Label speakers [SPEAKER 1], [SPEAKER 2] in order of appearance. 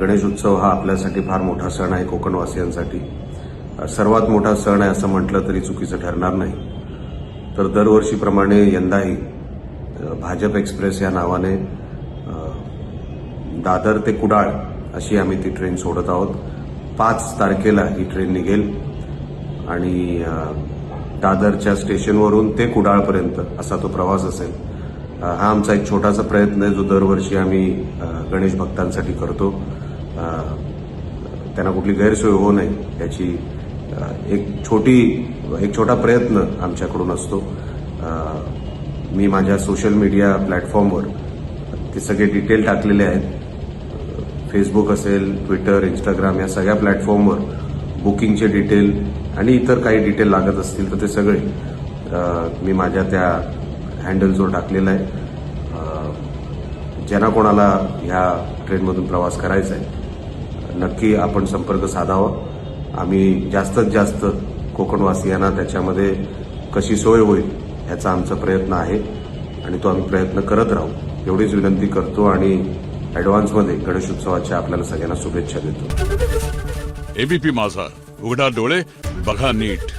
[SPEAKER 1] गणेश उत्सव हा आपल्यासाठी फार मोठा सण आहे कोकणवासियांसाठी. सर्वात मोठा सण आहे असं म्हटलं तरी चुकीचं ठरणार नाही. तर दरवर्षीप्रमाणे यंदाही भाजप एक्सप्रेस या नावाने दादर ते कुडाळ अशी आम्ही ती ट्रेन सोडत आहोत. पाच तारखेला ही ट्रेन निघेल आणि दादरच्या स्टेशनवरून ते कुडाळपर्यंत असा तो प्रवास असेल. हा आमचा एक छोटासा प्रयत्न आहे जो दरवर्षी आम्ही गणेश भक्तांसाठी करतो. त्यांना कुठली गैरसोय होऊ नये याची एक छोटी एक छोटा प्रयत्न आमच्याकडून असतो. मी माझ्या सोशल मीडिया प्लॅटफॉर्मवर ते सगळे डिटेल टाकलेले आहेत. फेसबुक असेल ट्विटर इंस्टाग्राम या सगळ्या प्लॅटफॉर्मवर बुकिंगचे डिटेल आणि इतर काही डिटेल लागत असतील तर ते सगळे मी माझ्या त्या हँडल जो टाकलेला आहे ज्यांना कोणाला ह्या ट्रेनमधून प्रवास करायचा आहे नक्की आपण संपर्क साधावा. आम्ही जास्तीत जास्त कोकणवासियांना त्याच्यामध्ये कशी सोय होईल ह्याचा आमचा प्रयत्न आहे आणि तो आम्ही प्रयत्न करत राहू. एवढीच विनंती करतो आणि ॲडव्हान्समध्ये गणेशोत्सवाच्या आपल्याला सगळ्यांना शुभेच्छा देतो.
[SPEAKER 2] एबीपी माझा उघडा डोळे बघा नीट.